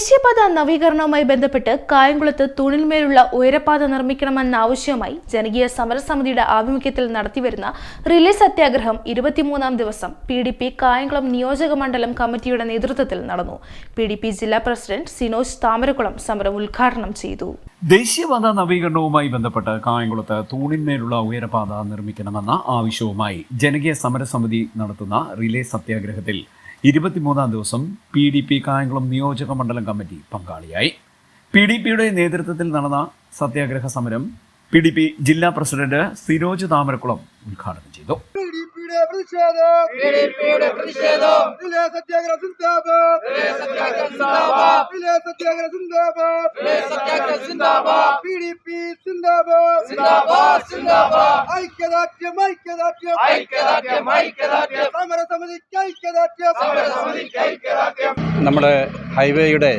ദേശീയപാത നവീകരണവുമായി ബന്ധപ്പെട്ട് കായംകുളത്ത് തൂണിന്മേലുള്ള ഉയരപാത നിർമ്മിക്കണമെന്ന ആവശ്യവുമായി ജനകീയ സമരസമിതിയുടെ ആഭിമുഖ്യത്തിൽ നടത്തിവരുന്ന റിലേ സത്യാഗ്രഹം ഇരുപത്തിമൂന്നാം ദിവസം പി ഡി പി കായംകുളം നിയോജക മണ്ഡലം കമ്മിറ്റിയുടെ നേതൃത്വത്തിൽ നടന്നു. പി ഡി പി ജില്ലാ പ്രസിഡന്റ് സിനോജ് താമരക്കുളം സമരം ഉദ്ഘാടനം ചെയ്തു. ദേശീയപാത നവീകരണവുമായി ബന്ധപ്പെട്ട് കായംകുളത്ത് തൂണിന്മേലുള്ള ഉയരപാത നിർമ്മിക്കണമെന്ന ആവശ്യവുമായി ജനകീയ സമരസമിതി നടത്തുന്ന റിലേ സത്യാഗ്രഹത്തിൽ ഇരുപത്തിമൂന്നാം ദിവസം പി ഡി പി കായംകുളം നിയോജക മണ്ഡലം കമ്മിറ്റി പങ്കാളിയായി. പി ഡി പിയുടെ നേതൃത്വത്തിൽ നടന്ന സത്യാഗ്രഹ സമരം പി ഡി പി ജില്ലാ പ്രസിഡന്റ് സിരോജ് താമരക്കുളം ഉദ്ഘാടനം ചെയ്തു. സത്യാഗ്രഹ ഐക്യദാർഢ്യം ഐക്യദാർഢ്യം. ഐക്യദാർഢ്യം ഐക്യദാർഢ്യം. സമരസമിതിക്ക് ഐക്യദാർഢ്യം. സമരസമിതിക്ക് ഐക്യദാർഢ്യം. നമ്മുടെ ഹൈവേയുടെ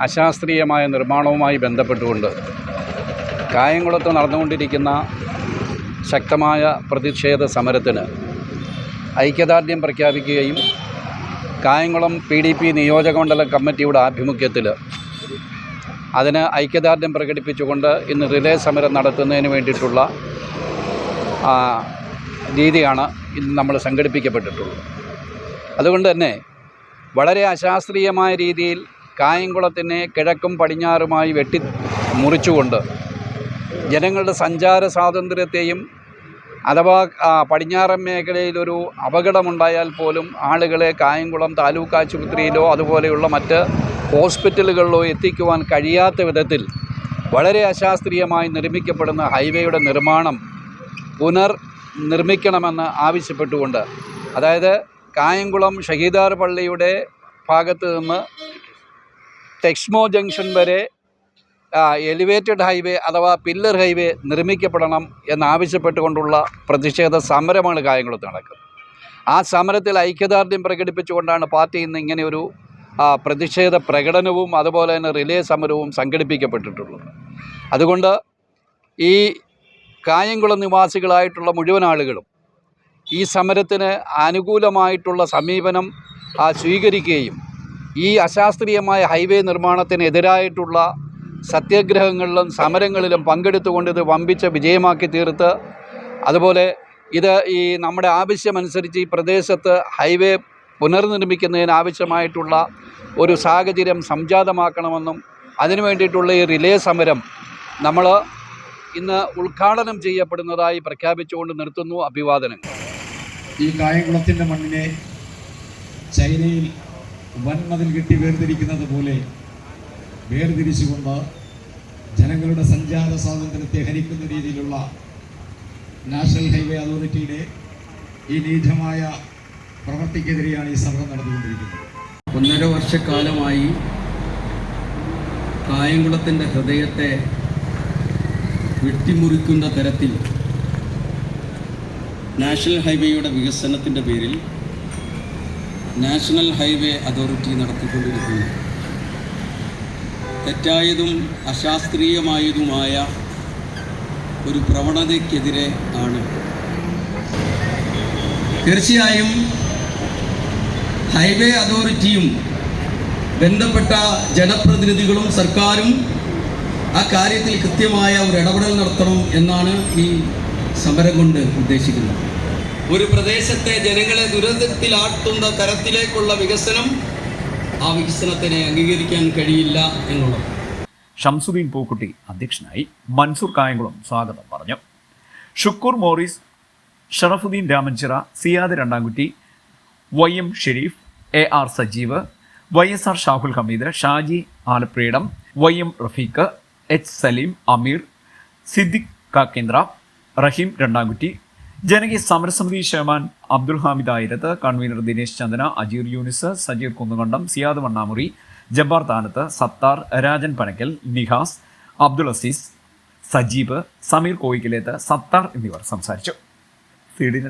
അശാസ്ത്രീയമായ നിർമ്മാണവുമായി ബന്ധപ്പെട്ടുകൊണ്ട് കായംകുളത്ത് നടന്നുകൊണ്ടിരിക്കുന്ന ശക്തമായ പ്രതിഷേധ സമരത്തിന് ഐക്യദാർഢ്യം പ്രഖ്യാപിക്കുകയും കായംകുളം പി ഡി പി നിയോജകമണ്ഡല കമ്മിറ്റിയുടെ ആഭിമുഖ്യത്തിൽ അതിന് ഐക്യദാർഢ്യം പ്രകടിപ്പിച്ചുകൊണ്ട് ഇന്ന് റിലേ സമരം നടത്തുന്നതിന് വേണ്ടിയിട്ടുള്ള രീതിയാണ് ഇന്ന് നമ്മൾ സംഘടിപ്പിക്കപ്പെട്ടിട്ടുള്ളത്. അതുകൊണ്ട് തന്നെ വളരെ അശാസ്ത്രീയമായ രീതിയിൽ കായംകുളത്തിനെ കിഴക്കും പടിഞ്ഞാറുമായി വെട്ടി മുറിച്ചുകൊണ്ട് ജനങ്ങളുടെ സഞ്ചാര സ്വാതന്ത്ര്യത്തെയും അഥവാ പടിഞ്ഞാറൻ മേഖലയിലൊരു അപകടമുണ്ടായാൽ പോലും ആളുകളെ കായംകുളം താലൂക്ക് ആശുപത്രിയിലോ അതുപോലെയുള്ള മറ്റ് ഹോസ്പിറ്റലുകളിലോ എത്തിക്കുവാൻ കഴിയാത്ത വിധത്തിൽ വളരെ അശാസ്ത്രീയമായി നിർമ്മിക്കപ്പെടുന്ന ഹൈവേയുടെ നിർമ്മാണം പുനർ നിർമ്മിക്കണമെന്ന് ആവശ്യപ്പെട്ടുകൊണ്ട് അതായത് കായംകുളം ഷഹീദാർ പള്ളിയുടെ ഭാഗത്ത് നിന്ന് ടെക്സ്മോ ജംഗ്ഷൻ വരെ എലിവേറ്റഡ് ഹൈവേ അഥവാ പില്ലർ ഹൈവേ നിർമ്മിക്കപ്പെടണം എന്നാവശ്യപ്പെട്ടുകൊണ്ടുള്ള പ്രതിഷേധ സമരമാണ് കായംകുളത്ത് നടക്കുന്നത്. ആ സമരത്തിൽ ഐക്യദാർഢ്യം പ്രകടിപ്പിച്ചുകൊണ്ടാണ് പാർട്ടി ഇന്ന് ഇങ്ങനെയൊരു ആ, പ്രതിഷേധ പ്രകടനവും അതുപോലെ തന്നെ റിലേ സമരവും സംഘടിപ്പിക്കപ്പെട്ടിട്ടുള്ളത് അതുകൊണ്ട് ഈ കായംകുളം നിവാസികളായിട്ടുള്ള മുഴുവൻ ആളുകളും ഈ സമരത്തിന് അനുകൂലമായിട്ടുള്ള സമീപനം സ്വീകരിക്കുകയും ഈ അശാസ്ത്രീയമായ ഹൈവേ നിർമ്മാണത്തിനെതിരായിട്ടുള്ള സത്യാഗ്രഹങ്ങളിലും സമരങ്ങളിലും പങ്കെടുത്തുകൊണ്ട് ഇത് വമ്പിച്ച വിജയമാക്കി തീർത്ത് അതുപോലെ ഇത് ഈ നമ്മുടെ ആവശ്യമനുസരിച്ച് ഈ പ്രദേശത്ത് ഹൈവേ പുനർനിർമ്മിക്കുന്നതിന് ആവശ്യമായിട്ടുള്ള ഒരു സാഹചര്യം സംജാതമാക്കണമെന്നും അതിനു വേണ്ടിയിട്ടുള്ള ഈ റിലേ സമരം നമ്മൾ ഇന്ന് ഉദ്ഘാടനം ചെയ്യപ്പെടുന്നതായി പ്രഖ്യാപിച്ചുകൊണ്ട് നിർത്തുന്നു അഭിവാദനങ്ങൾ. ഈ കായംകുളത്തിന്റെ മണ്ണിനെ ചൈനയിൽ വൻമതിൽ കെട്ടി വേർതിരിക്കുന്നത് പോലെ വേർതിരിച്ചുകൊണ്ട് ജനങ്ങളുടെ സഞ്ചാര സ്വാതന്ത്ര്യത്തെ ഹരിക്കുന്ന രീതിയിലുള്ള നാഷണൽ ഹൈവേ അതോറിറ്റിയുടെ ഈ നീചമായ പ്രവർത്തിക്കെതിരെയാണ് ഈ സമരം നടന്നുകൊണ്ടിരിക്കുന്നത്. ഒന്നര വർഷക്കാലമായി കായംകുളത്തിന്റെ ഹൃദയത്തെ വെട്ടിമുറിക്കുന്ന തരത്തിൽ നാഷണൽ ഹൈവേയുടെ വികസനത്തിന്റെ പേരിൽ നാഷണൽ ഹൈവേ അതോറിറ്റി നടത്തിക്കൊണ്ടിരിക്കുന്നു. തെറ്റായതും അശാസ്ത്രീയമായതുമായ ഒരു പ്രവണതയ്ക്കെതിരെ ആണ്. തീർച്ചയായും ഹൈവേ അതോറിറ്റിയും ബന്ധപ്പെട്ട ജനപ്രതിനിധികളും സർക്കാരും ആ കാര്യത്തിൽ കൃത്യമായ ഒരു ഇടപെടൽ നടത്തണം എന്നാണ് ഈ സമരം കൊണ്ട് ഉദ്ദേശിക്കുന്നത്. ഒരു പ്രദേശത്തെ ജനങ്ങളെ ദുരന്തത്തിലാട്ടുന്ന തരത്തിലേക്കുള്ള വികസനം ആ വികസനത്തിനെ അംഗീകരിക്കാൻ കഴിയില്ല എന്നുള്ളത്. ഷംസുദ്ദീൻ പൂക്കുട്ടി അധ്യക്ഷനായി മൻസൂർ കായംകുളം സ്വാഗതം പറഞ്ഞു. Shukkur Morris Sharafuddin Ramanchira Siyad Randamkutty Y M Sherif A R Sajeev Y S R Shahul Hameed Shaji Alappreedam Y M Rafeeq H Saleem Ameer Siddique Kakkendra Raheem Randamkutty ജനകീയ സമരസമിതി ചെയർമാൻ അബ്ദുൽ ഹാമിദ് ആയിരത്ത് കൺവീനർ ദിനേശ് ചന്ദന അജീർ യൂനിസ് സജീർ കുന്നുകണ്ടം സിയാദ് വണ്ണാമുറി ജബ്ബാർ താനത്ത് സത്താർ രാജൻ പനക്കൽ നിഹാസ് അബ്ദുൾ അസീസ് സജീബ് സമീർ കോയിക്കിലേത്ത് സത്താർ എന്നിവർ സംസാരിച്ചു. C D